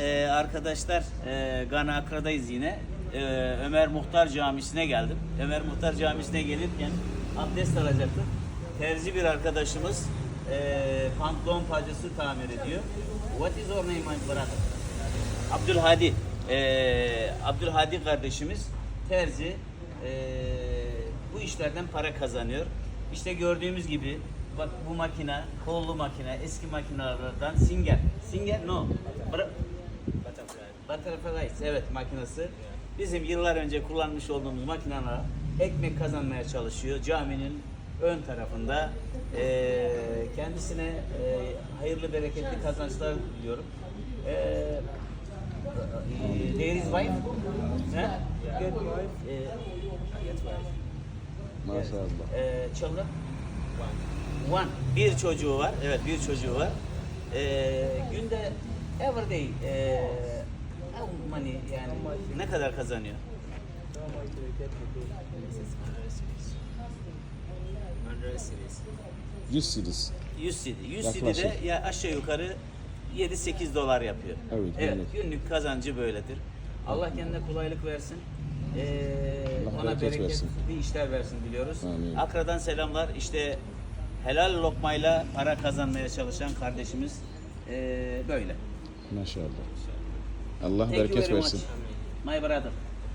e, arkadaşlar e, Gana Akra'dayız yine. E, Ömer Muhtar Camisi'ne geldim. Ömer Muhtar Camisi'ne gelirken abdest alacaktık. Terzi bir arkadaşımız e, pantolon pacısı tamir ediyor. What is your name my brother? Abdülhadi. E, Abdülhadi kardeşimiz terzi. E, bu işlerden para kazanıyor. İşte gördüğümüz gibi bak bu makine, kollu makine, eski makinelerden Singer. Singer no. Bra- Butterfly evet makinesi. Bizim yıllar önce kullanmış olduğumuz makineler ekmek kazanmaya çalışıyor. Caminin ön tarafında Ee, kendisine e, hayırlı bereketli kazançlar diliyorum. Ee, there is wife? Ha? Ee, Maşallah. ee, children? One. Bir çocuğu var. Evet bir çocuğu var. Ee, günde every day ee, money yani ne kadar kazanıyor? 100 series. 100 CD. 100 Yaklaşık. CD'de ya aşağı yukarı 7-8 dolar yapıyor. Evet, evet günlük. kazancı böyledir. Allah kendine kolaylık versin. Ee, Allah ona bereket bereketli versin. işler versin diliyoruz. Amin. Akra'dan selamlar. İşte helal lokmayla para kazanmaya çalışan kardeşimiz ee, böyle. Maşallah. Allah Thank bereket versin. My brother.